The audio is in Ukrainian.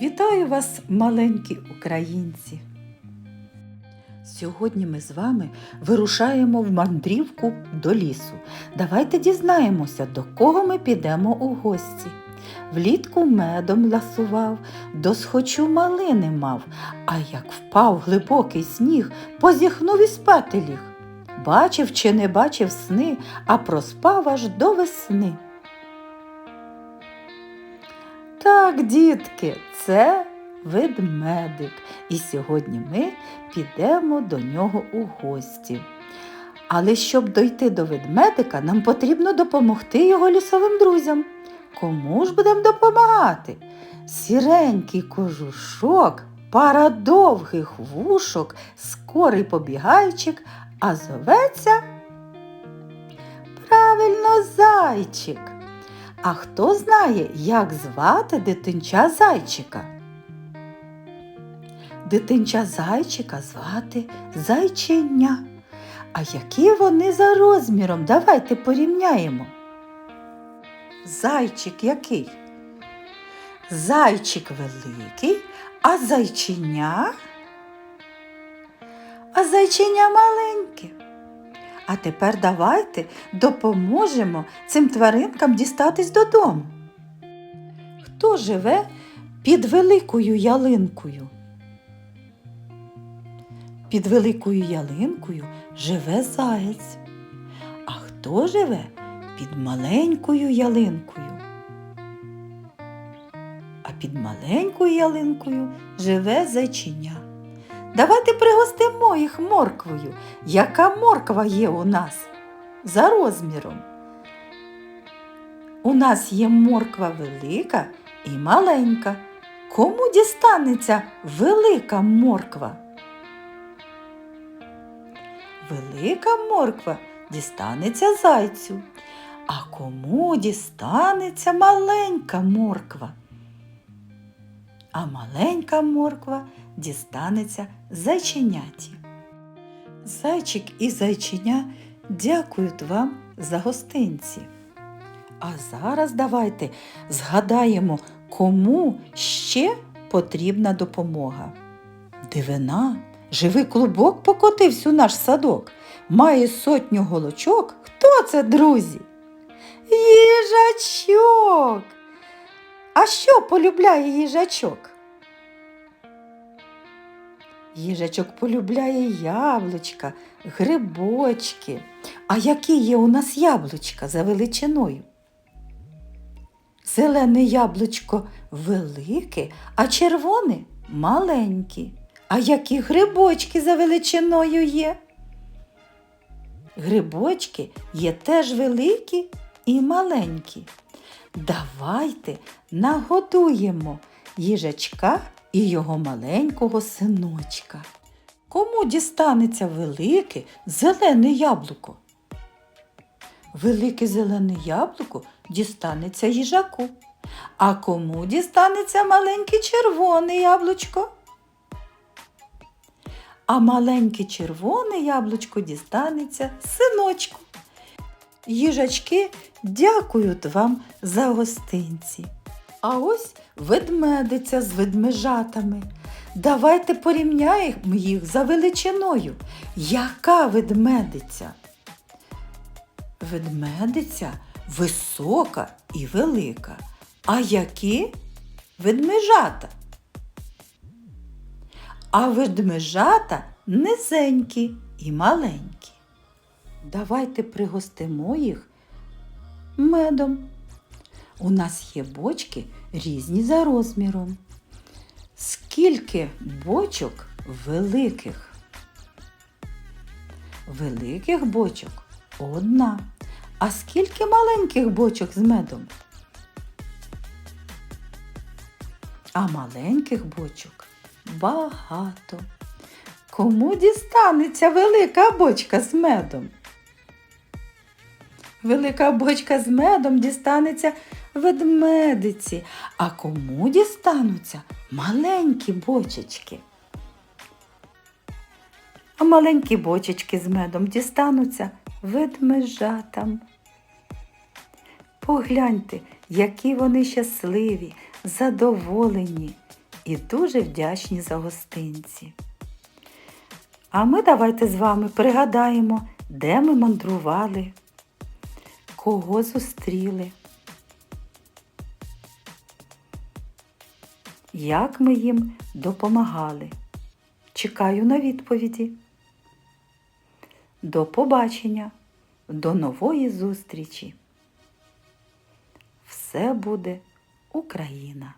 Вітаю вас, маленькі українці! Сьогодні ми з вами вирушаємо в мандрівку до лісу. Давайте дізнаємося, до кого ми підемо у гості. Влітку медом ласував, досхочу малини мав, а як впав глибокий сніг, позіхнув і спати. Бачив чи не бачив сни, а проспав аж до весни. Так, дітки, це ведмедик. І сьогодні ми підемо до нього у гості. Але щоб дойти до ведмедика, нам потрібно допомогти його лісовим друзям. Кому ж будемо допомагати? Сіренький кожушок, пара довгих вушок, скорий побігайчик, а зоветься правильно зайчик. А хто знає, як звати дитинча зайчика? Дитинча зайчика звати зайчиня. А які вони за розміром? Давайте порівняємо. Зайчик який? Зайчик великий, а зайчиня? А зайчиня маленьке. А тепер давайте допоможемо цим тваринкам дістатись додому. Хто живе під великою ялинкою? Під великою ялинкою живе заєць. А хто живе під маленькою ялинкою? А під маленькою ялинкою живе зайчиня. Давайте пригостимо їх морквою. Яка морква є у нас за розміром? У нас є морква велика і маленька. Кому дістанеться велика морква? Велика морква дістанеться зайцю. А кому дістанеться маленька морква? А маленька морква дістанеться зайченяті. Зайчик і зайчиня дякують вам за гостинці. А зараз давайте згадаємо, кому ще потрібна допомога. Дивина, живий клубок покотився у наш садок. Має сотню голочок. Хто це, друзі? Їжачок. А що полюбляє їжачок? Їжачок полюбляє яблучка, грибочки. А які є у нас яблучка за величиною? Зелене яблучко велике, а червоне маленьке. А які грибочки за величиною є? Грибочки є теж великі і маленькі. Давайте нагодуємо їжачка і його маленького синочка. Кому дістанеться велике зелене яблуко? Велике зелене яблуко дістанеться їжаку. А кому дістанеться маленьке червоне яблучко? А маленьке червоне яблучко дістанеться синочку. Їжачки дякують вам за гостинці. А ось ведмедиця з ведмежатами. Давайте порівняємо їх за величиною. Яка ведмедиця? Ведмедиця висока і велика. А які ведмежата? А ведмежата низенькі і маленькі. Давайте пригостимо їх медом. У нас є бочки різні за розміром. Скільки бочок великих? Великих бочок одна. А скільки маленьких бочок з медом? А маленьких бочок багато. Кому дістанеться велика бочка з медом? Велика бочка з медом дістанеться ведмедиці, а кому дістануться маленькі бочечки? А маленькі бочечки з медом дістануться ведмежатам. Погляньте, які вони щасливі, задоволені і дуже вдячні за гостинці. А ми давайте з вами пригадаємо, де ми мандрували, кого зустріли, як ми їм допомагали. Чекаю на відповіді. До побачення, до нової зустрічі. Все буде Україна!